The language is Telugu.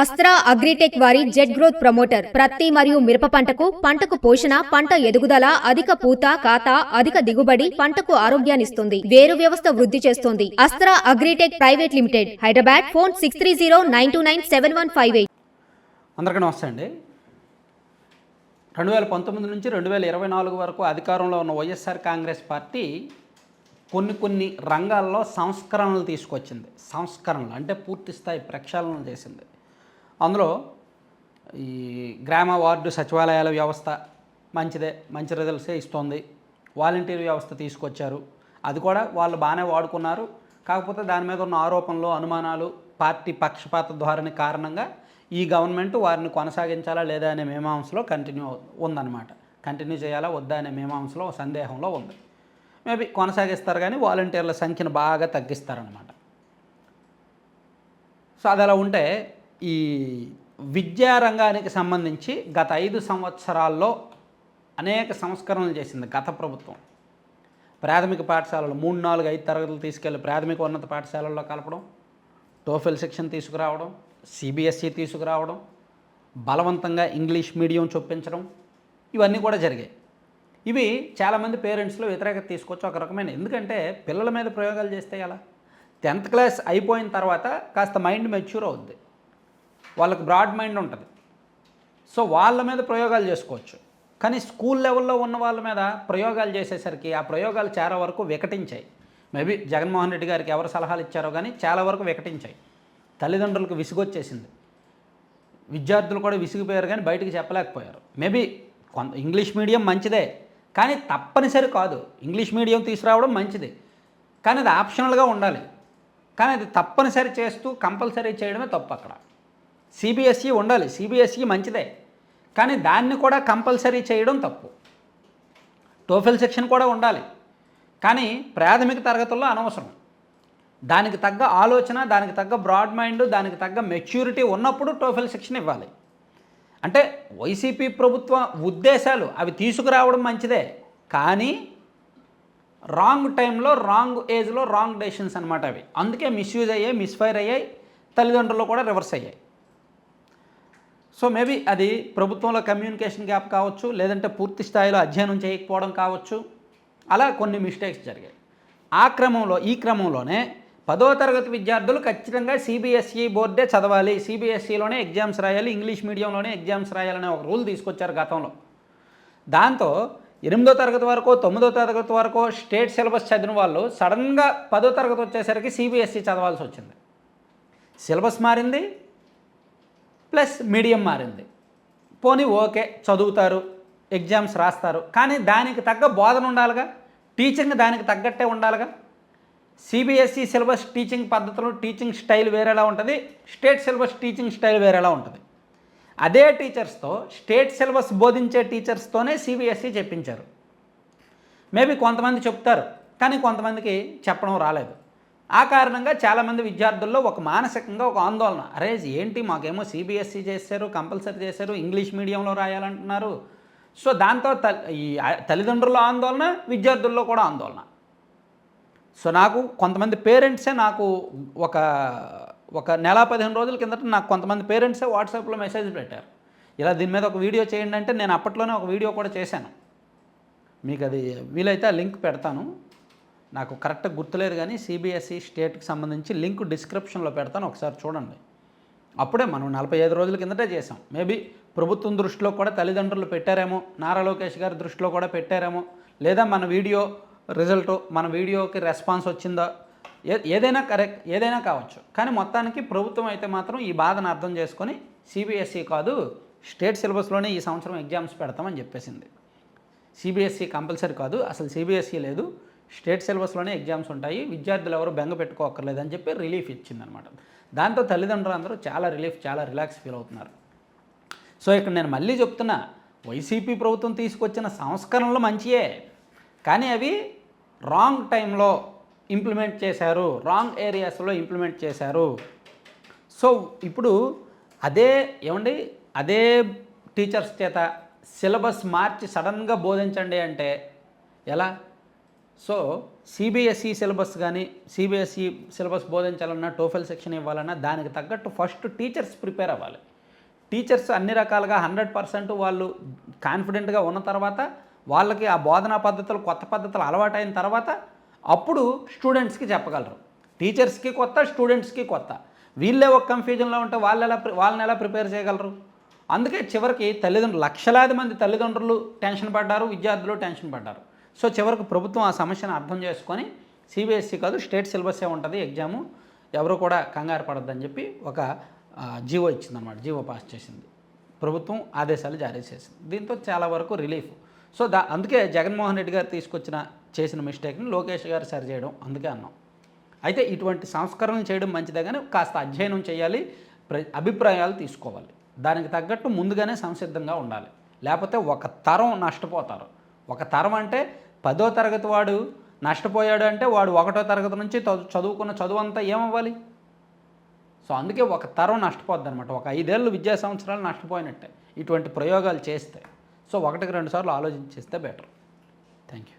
అస్త్రా అగ్రిటెక్ వారి జెట్ గ్రోత్ ప్రమోటర్ ప్రత్తి మరియు మిరప పంటకు పంటకు పోషణ పంట ఎదుగుదల అధిక పూత కాత అధిక దిగుబడి పంటకు ఆరోగ్యాన్నిస్తుంది వేరు వ్యవస్థ వృద్ధి చేస్తుంది. Astra agritech private limited Hyderabad phone six three zero nine two nine seven one five eight. అందరికీ నమస్తే అండి. రెండు వేల పంతొమ్మిది నుంచి రెండు వేల ఇరవై నాలుగు వరకు అధికారంలో ఉన్న వైఎస్ఆర్ కాంగ్రెస్ పార్టీ కొన్ని కొన్ని రంగాల్లో సంస్కరణలు తీసుకొచ్చింది. సంస్కరణలు అంటే పూర్తి స్థాయి ప్రక్షాళన చేసింది. అందులో ఈ గ్రామ వార్డు సచివాలయాల వ్యవస్థ మంచిదే మంచి రిజల్ట్సే ఇస్తుంది. వాలంటీర్ వ్యవస్థ తీసుకొచ్చారు. అది కూడా వాళ్ళు బాగానే వాడుకున్నారు. కాకపోతే దాని మీద ఉన్న ఆరోపణలు అనుమానాలు పార్టీ పక్షపాత ధోరణి కారణంగా ఈ గవర్నమెంట్ వారిని కొనసాగించాలా లేదా అనే మీమాంసలో కంటిన్యూ ఉందన్నమాట. కంటిన్యూ చేయాలా వద్దా అనే మీమాంసలో సందేహంలో ఉంది. మేబీ కొనసాగిస్తారు కానీ వాలంటీర్ల సంఖ్యను బాగా తగ్గిస్తారనమాట సో అది అలా ఉంటే ఈ విద్యారంగానికి సంబంధించి గత ఐదు సంవత్సరాల్లో అనేక సంస్కరణలు చేసింది గత ప్రభుత్వం. ప్రాథమిక పాఠశాలలు మూడు నాలుగు ఐదు తరగతులు తీసుకెళ్ళి ప్రాథమిక ఉన్నత పాఠశాలల్లో కలపడం టోఫెల్ సెక్షన్ తీసుకురావడం సిబిఎస్ఈ తీసుకురావడం బలవంతంగా ఇంగ్లీష్ మీడియం చొప్పించడం ఇవన్నీ కూడా జరిగాయి. ఇవి చాలామంది పేరెంట్స్లో వ్యతిరేకత తీసుకొచ్చి ఒక రకమైన ఎందుకంటే పిల్లల మీద ప్రయోగాలు చేస్తే ఎలా? టెన్త్ క్లాస్ అయిపోయిన తర్వాత కాస్త మైండ్ మెచ్యూర్ అవుద్ది. వాళ్ళకి బ్రాడ్ మైండ్ ఉంటుంది. సో వాళ్ళ మీద ప్రయోగాలు చేసుకోవచ్చు. కానీ స్కూల్ లెవెల్లో ఉన్న వాళ్ళ మీద ప్రయోగాలు చేసేసరికి ఆ ప్రయోగాలు చాలా వరకు వికటించాయి. మేబీ జగన్మోహన్ రెడ్డి గారికి ఎవరు సలహాలు ఇచ్చారో కానీ చాలా వరకు వికటించాయి. తల్లిదండ్రులకు విసుగొచ్చేసింది. విద్యార్థులు కూడా విసిగిపోయారు కానీ బయటికి చెప్పలేకపోయారు. మేబీ కొంత ఇంగ్లీష్ మీడియం మంచిదే కానీ తప్పనిసరి కాదు. ఇంగ్లీష్ మీడియం తీసుకురావడం మంచిది. కానీ అది ఆప్షనల్గా ఉండాలి. కానీ అది తప్పనిసరి చేస్తూ కంపల్సరీ చేయడమే తప్పు అక్కడ. సిబిఎస్ఈ ఉండాలి. సిబిఎస్ఈ మంచిదే. కానీ దాన్ని కూడా కంపల్సరీ చేయడం తప్పు. టోఫెల్ సెక్షన్ కూడా ఉండాలి. కానీ ప్రాథమిక తరగతుల్లో అనవసరం. దానికి తగ్గ ఆలోచన దానికి తగ్గ బ్రాడ్ మైండ్ దానికి తగ్గ మెచ్యూరిటీ ఉన్నప్పుడు టోఫెల్ సెక్షన్ ఇవ్వాలి. అంటే వైసీపీ ప్రభుత్వ ఉద్దేశాలు అవి తీసుకురావడం మంచిదే. కానీ రాంగ్ టైంలో రాంగ్ ఏజ్లో రాంగ్ డెసిషన్స్ అనమాట అవి. అందుకే మిస్యూజ్ అయ్యాయి మిస్ఫైర్ అయ్యాయి తల్లిదండ్రులు కూడా రివర్స్ అయ్యాయి. సో మేబీ అది ప్రభుత్వంలో కమ్యూనికేషన్ గ్యాప్ కావచ్చు లేదంటే పూర్తి స్థాయిలో అధ్యయనం చేయకపోవడం కావచ్చు. అలా కొన్ని మిస్టేక్స్ జరిగాయి. ఆ క్రమంలో ఈ క్రమంలోనే పదో తరగతి విద్యార్థులు ఖచ్చితంగా సిబిఎస్ఈ బోర్డే చదవాలి. సిబిఎస్ఈలోనే ఎగ్జామ్స్ రాయాలి ఇంగ్లీష్ మీడియంలోనే ఎగ్జామ్స్ రాయాలనే ఒక రూల్ తీసుకొచ్చారు గతంలో. దాంతో ఎనిమిదో తరగతి వరకు తొమ్మిదో తరగతి వరకు స్టేట్ సిలబస్ చదివిన వాళ్ళు సడన్గా పదో తరగతి వచ్చేసరికి సిబిఎస్ఈ చదవాల్సి వచ్చింది. సిలబస్ మారింది ప్లస్ మీడియం మారింది. పోనీ ఓకే చదువుతారు ఎగ్జామ్స్ రాస్తారు కానీ దానికి తగ్గ బోధన ఉండాలిగా? టీచింగ్ దానికి తగ్గట్టే ఉండాలిగా? సిబిఎస్ఈ సిలబస్ టీచింగ్ పద్ధతులు టీచింగ్ స్టైల్ వేరేలా ఉంటుంది స్టేట్ సిలబస్ టీచింగ్ స్టైల్ వేరేలా ఉంటుంది. అదే టీచర్స్తో స్టేట్ సిలబస్ బోధించే టీచర్స్తోనే సిబిఎస్ఈ చెప్పించారు. మేబీ కొంతమంది చెప్తారు కానీ కొంతమందికి చెప్పడం రాలేదు. ఆ కారణంగా చాలామంది విద్యార్థుల్లో ఒక మానసికంగా ఒక ఆందోళన. అరే ఏంటి మాకేమో సిబిఎస్సి చేశారు కంపల్సరీ చేశారు ఇంగ్లీష్ మీడియంలో రాయాలంటున్నారు. సో దాంతో తల్ ఈ తల్లిదండ్రుల ఆందోళన విద్యార్థుల్లో కూడా ఆందోళన. సో నాకు కొంతమంది పేరెంట్సే నాకు ఒక ఒక నెల పదిహేను రోజుల కిందట నాకు కొంతమంది పేరెంట్సే వాట్సాప్లో మెసేజ్ పెట్టారు. ఇలా దీని మీద ఒక వీడియో చేయండి అంటే నేను అప్పట్లోనే ఒక వీడియో కూడా చేశాను. మీకు అది వీలైతే ఆ లింక్ పెడతాను. నాకు కరెక్ట్గా గుర్తులేదు కానీ సిబిఎస్ఈ స్టేట్కి సంబంధించి లింక్ డిస్క్రిప్షన్లో పెడతాను ఒకసారి చూడండి. అప్పుడే మనం నలభై ఐదు రోజుల కిందటే చేసాం మేబీ ప్రభుత్వం దృష్టిలో కూడా తల్లిదండ్రులు పెట్టారేమో నారా లోకేష్ గారి దృష్టిలో కూడా పెట్టారేమో లేదా మన వీడియో రిజల్ట్ మన వీడియోకి రెస్పాన్స్ వచ్చిందా ఏ ఏదైనా కరెక్ట్ ఏదైనా కావచ్చు. కానీ మొత్తానికి ప్రభుత్వం అయితే మాత్రం ఈ బాధను అర్థం చేసుకొని సిబిఎస్ఈ కాదు స్టేట్ సిలబస్లోనే ఈ సంవత్సరం ఎగ్జామ్స్ పెడతామని చెప్పేసింది. సిబిఎస్ఈ కంపల్సరీ కాదు అసలు సిబిఎస్ఈ లేదు. స్టేట్ సిలబస్లోనే ఎగ్జామ్స్ ఉంటాయి. విద్యార్థులు ఎవరు బెంగ పెట్టుకోకర్లేదు అని చెప్పి రిలీఫ్ ఇచ్చిందనమాట. దాంతో తల్లిదండ్రులు అందరూ చాలా రిలీఫ్ చాలా రిలాక్స్ ఫీల్ అవుతున్నారు. సో ఇక్కడ నేను మళ్ళీ చెప్తున్నా వైసీపీ ప్రభుత్వం తీసుకొచ్చిన సంస్కరణలు మంచియే. కానీ అవి రాంగ్ టైంలో ఇంప్లిమెంట్ చేశారు రాంగ్ ఏరియాస్లో ఇంప్లిమెంట్ చేశారు. సో ఇప్పుడు అదే ఏమండి అదే టీచర్స్ చేత సిలబస్ మార్చి సడన్గా బోధించండి అంటే ఎలా? సో సిబిఎస్ఈ సిలబస్ కానీ సిబిఎస్ఈ సిలబస్ బోధించాలన్నా టోఫెల్ సెక్షన్ ఇవ్వాలన్నా దానికి తగ్గట్టు ఫస్ట్ టీచర్స్ ప్రిపేర్ అవ్వాలి. టీచర్స్ అన్ని రకాలుగా హండ్రెడ్ పర్సెంట్ వాళ్ళు కాన్ఫిడెంట్గా ఉన్న తర్వాత వాళ్ళకి ఆ బోధనా పద్ధతులు కొత్త పద్ధతులు అలవాటైన తర్వాత అప్పుడు స్టూడెంట్స్కి చెప్పగలరు. టీచర్స్కి కొత్త స్టూడెంట్స్కి కొత్త. వీళ్ళే ఒక కన్ఫ్యూజన్లో ఉంటే వాళ్ళు ఎలా వాళ్ళని ఎలా ప్రిపేర్ చేయగలరు? అందుకే చివరికి తల్లిదండ్రులు లక్షలాది మంది తల్లిదండ్రులు టెన్షన్ పడ్డారు విద్యార్థులు టెన్షన్ పడ్డారు. సో చివరికి ప్రభుత్వం ఆ సమస్యను అర్థం చేసుకొని సిబిఎస్ఈ కాదు స్టేట్ సిలబస్సే ఉంటుంది ఎగ్జాము. ఎవరు కూడా కంగారు పడొద్దని చెప్పి ఒక జీవో ఇచ్చిందనమాట జీవో పాస్ చేసింది. ప్రభుత్వం ఆదేశాలు జారీ చేసింది. దీంతో చాలా వరకు రిలీఫ్. సో దా అందుకే జగన్మోహన్ రెడ్డి గారు తీసుకొచ్చిన చేసిన మిస్టేక్ని లోకేష్ గారు సరి చేయడం అందుకే అన్నాం. అయితే ఇటువంటి సంస్కరణలు చేయడం మంచిదే కానీ కాస్త అధ్యయనం చేయాలి ప్ర అభిప్రాయాలు తీసుకోవాలి. దానికి తగ్గట్టు ముందుగానే సంసిద్ధంగా ఉండాలి. లేకపోతే ఒక తరం నష్టపోతారు. ఒక తరం అంటే పదో తరగతి వాడు నష్టపోయాడు అంటే వాడు ఒకటో తరగతి నుంచి చదువు- చదువుకున్న చదువు అంతా ఏమవ్వాలి? సో అందుకే ఒక తరం నష్టపోద్ది అనమాట ఒక ఐదేళ్ళు విద్యా సంవత్సరాలు నష్టపోయినట్టే ఇటువంటి ప్రయోగాలు చేస్తే. సో ఒకటికి రెండు సార్లు ఆలోచించేస్తే బెటర్. Thank you